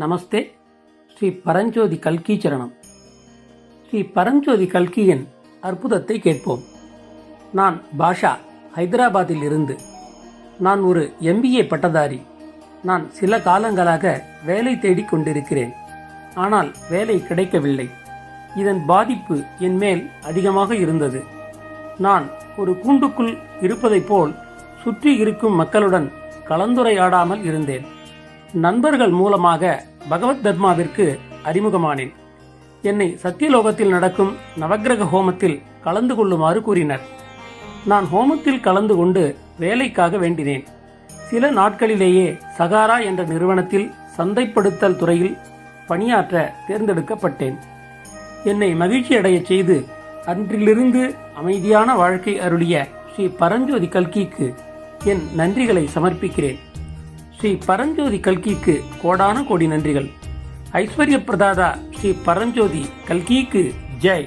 நமஸ்தே. ஸ்ரீ பரஞ்சோதி கல்கி சரணம் ஸ்ரீ பரஞ்சோதி கல்கியின் அற்புதத்தை கேட்போம். நான் பாஷா ஹைதராபாத்தில் இருந்து நான் ஒரு எம்பிஏ பட்டதாரி. நான் சில காலங்களாக வேலை தேடிக் கொண்டிருக்கிறேன். ஆனால் வேலை கிடைக்கவில்லை. இதன் பாதிப்பு என் மேல் அதிகமாக இருந்தது. நான் ஒரு கூண்டுக்குள் இருப்பதைப் போல் சுற்றி இருக்கும் மக்களுடன் கலந்துரையாடாமல் இருந்தேன். நண்பர்கள் மூலமாக பகவத் தர்மாவிற்கு அறிமுகமானேன். என்னை சத்தியலோகத்தில் நடக்கும் நவக்கிரக ஹோமத்தில் கலந்து கொள்ளுமாறு கூறினர். நான் ஹோமத்தில் கலந்து கொண்டு வேலைக்காக வேண்டினேன். சில நாட்களிலேயே சகாரா என்ற நிறுவனத்தில் சந்தைப்படுத்தல் துறையில் பணியாற்ற தேர்ந்தெடுக்கப்பட்டேன். என்னை மகிழ்ச்சியடைய செய்து அன்றிலிருந்து அமைதியான வாழ்க்கை அருளிய ஸ்ரீ பரஞ்சோதி கல்கிக்கு என் நன்றிகளை சமர்ப்பிக்கிறேன். ஸ்ரீ பரஞ்சோதி கல்கிக்கு கோடான கோடி நன்றிகள். ஐஸ்வர்ய பிரதாதா ஸ்ரீ பரஞ்சோதி கல்கிக்கு ஜெய்.